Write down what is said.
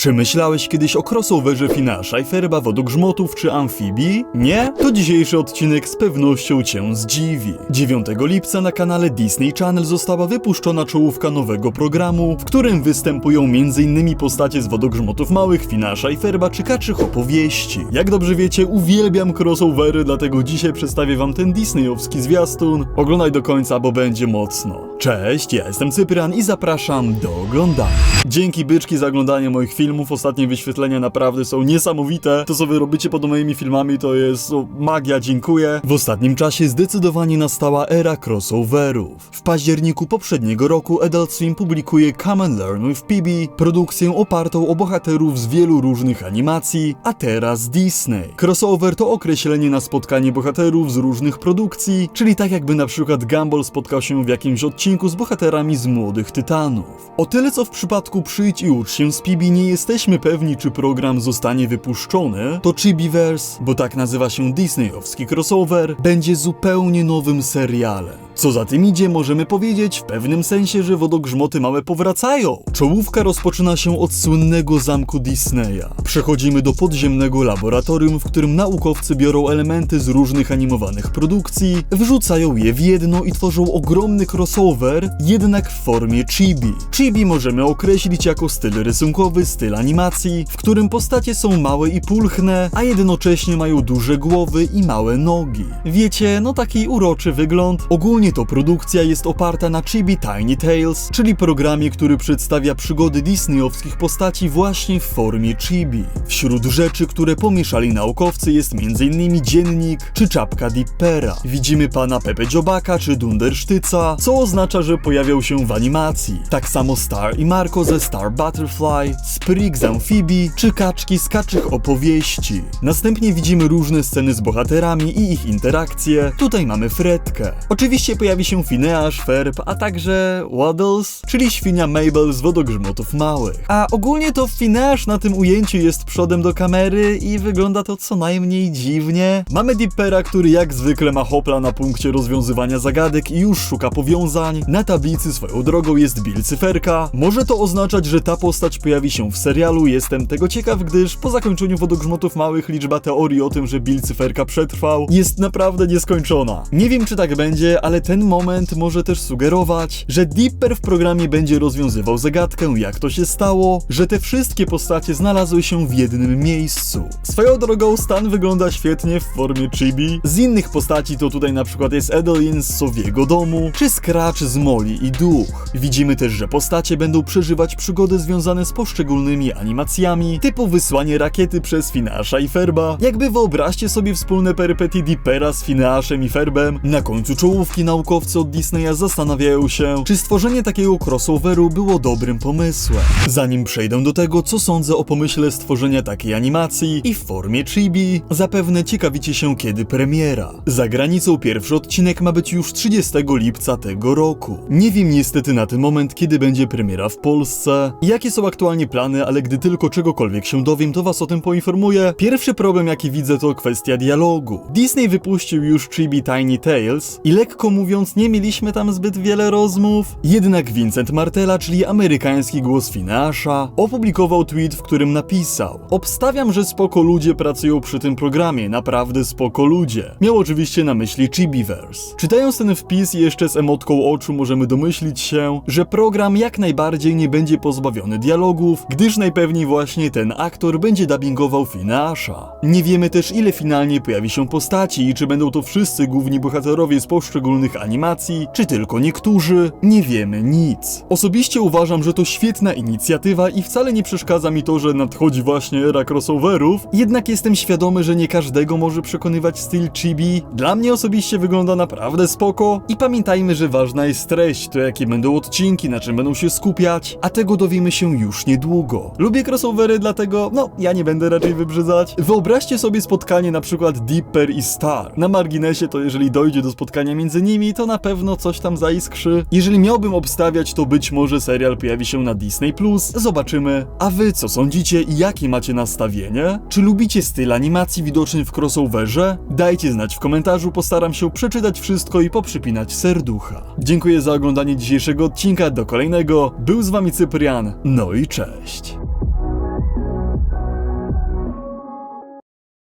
Czy myślałeś kiedyś o crossoverze Finasza i Ferba wodogrzmotów czy amfibii? Nie? To dzisiejszy odcinek z pewnością cię zdziwi. 9 lipca na kanale Disney Channel została wypuszczona czołówka nowego programu, w którym występują m.in. postacie z wodogrzmotów małych, Finasza i Ferba czy kaczych opowieści. Jak dobrze wiecie, uwielbiam crossovery, dlatego dzisiaj przedstawię wam ten disneyowski zwiastun. Oglądaj do końca, bo będzie mocno. Cześć, ja jestem Cyprian i zapraszam do oglądania. Dzięki byczki za oglądanie moich filmów, ostatnie wyświetlenia naprawdę są niesamowite. To co wy robicie pod moimi filmami to jest o, magia, dziękuję. W ostatnim czasie zdecydowanie nastała era crossoverów. W październiku poprzedniego roku Adult Swim publikuje Come and Learn with PB, produkcję opartą o bohaterów z wielu różnych animacji, a teraz Disney. Crossover to określenie na spotkanie bohaterów z różnych produkcji, czyli tak jakby na przykład Gumball spotkał się w jakimś odcinku z bohaterami z Młodych Tytanów. O tyle co w przypadku Przyjdź i ucz się z PB nie jesteśmy pewni czy program zostanie wypuszczony, to Chibiverse, bo tak nazywa się disneyowski crossover, będzie zupełnie nowym serialem. Co za tym idzie, możemy powiedzieć w pewnym sensie, że wodogrzmoty małe powracają. Czołówka rozpoczyna się od słynnego zamku Disneya. Przechodzimy do podziemnego laboratorium, w którym naukowcy biorą elementy z różnych animowanych produkcji, wrzucają je w jedno i tworzą ogromny crossover, jednak w formie chibi. Chibi możemy określić jako styl rysunkowy, styl animacji, w którym postacie są małe i pulchne, a jednocześnie mają duże głowy i małe nogi. Wiecie, no taki uroczy wygląd. Ogólnie to produkcja jest oparta na Chibi Tiny Tales, czyli programie, który przedstawia przygody disneyowskich postaci właśnie w formie chibi. Wśród rzeczy, które pomieszali naukowcy jest m.in. dziennik czy czapka Dippera. Widzimy pana Pepe Dziobaka czy Dundersztyca, co oznacza, że pojawią się w animacji. Tak samo Star i Marco ze Star Butterfly, Sprig z Amphibie czy kaczki z kaczych opowieści. Następnie widzimy różne sceny z bohaterami i ich interakcje. Tutaj mamy Fredkę. Oczywiście pojawi się Phineas, Ferb, a także Waddles, czyli świnia Mabel z wodogrzmotów małych. A ogólnie to Phineas na tym ujęciu jest przodem do kamery i wygląda to co najmniej dziwnie. Mamy Dippera, który jak zwykle ma hopla na punkcie rozwiązywania zagadek i już szuka powiązań. Na tablicy swoją drogą jest Bill Cyferka. Może to oznaczać, że ta postać pojawi się w serialu. Jestem tego ciekaw, gdyż po zakończeniu wodogrzmotów małych liczba teorii o tym, że Bill Cyferka przetrwał jest naprawdę nieskończona. Nie wiem czy tak będzie, ale ten moment może też sugerować, że Dipper w programie będzie rozwiązywał zagadkę, jak to się stało, że te wszystkie postacie znalazły się w jednym miejscu. Swoją drogą stan wygląda świetnie w formie chibi. Z innych postaci to tutaj na przykład jest Edeline z Sowiego domu, czy Scratch z Molly i Duch. Widzimy też, że postacie będą przeżywać przygody związane z poszczególnymi animacjami, typu wysłanie rakiety przez Finasza i Ferba. Jakby wyobraźcie sobie wspólne perypetie Dippera z Finaszem i Ferbem. Na końcu czołówki naukowcy od Disneya zastanawiają się, czy stworzenie takiego crossoveru było dobrym pomysłem. Zanim przejdę do tego, co sądzę o pomyśle stworzenia takiej animacji i w formie chibi, zapewne ciekawicie się kiedy premiera. Za granicą pierwszy odcinek ma być już 30 lipca tego roku. Nie wiem niestety na ten moment, kiedy będzie premiera w Polsce, jakie są aktualnie plany, ale gdy tylko czegokolwiek się dowiem, to was o tym poinformuję. Pierwszy problem, jaki widzę, to kwestia dialogu. Disney wypuścił już Chibi Tiny Tales i lekko mówiąc, nie mieliśmy tam zbyt wiele rozmów. Jednak Vincent Martella, czyli amerykański głos Finasza, opublikował tweet, w którym napisał: Obstawiam, że spoko ludzie pracują przy tym programie, naprawdę spoko ludzie. Miał oczywiście na myśli Chibiverse. Czytając ten wpis jeszcze z emotką oczu możemy domyślić się, że program jak najbardziej nie będzie pozbawiony dialogów, gdyż najpewniej właśnie ten aktor będzie dubbingował Finasza. Nie wiemy też ile finalnie pojawi się postaci i czy będą to wszyscy główni bohaterowie z poszczególnych animacji, czy tylko niektórzy, nie wiemy nic. Osobiście uważam, że to świetna inicjatywa i wcale nie przeszkadza mi to, że nadchodzi właśnie era crossoverów, jednak jestem świadomy, że nie każdego może przekonywać styl chibi. Dla mnie osobiście wygląda naprawdę spoko i pamiętajmy, że ważna jest treść, to jakie będą odcinki, na czym będą się skupiać, a tego dowiemy się już niedługo. Lubię crossovery, dlatego, no, ja nie będę raczej wybrzydzać. Wyobraźcie sobie spotkanie na przykład Dipper i Star. Na marginesie to jeżeli dojdzie do spotkania między nimi, to na pewno coś tam zaiskrzy. Jeżeli miałbym obstawiać, to być może serial pojawi się na Disney+, zobaczymy. A wy co sądzicie i jakie macie nastawienie? Czy lubicie styl animacji widoczny w crossoverze? Dajcie znać w komentarzu, postaram się przeczytać wszystko i poprzypinać serducha. Dziękuję za oglądanie dzisiejszego odcinka, do kolejnego. Był z wami Cyprian, no i cześć.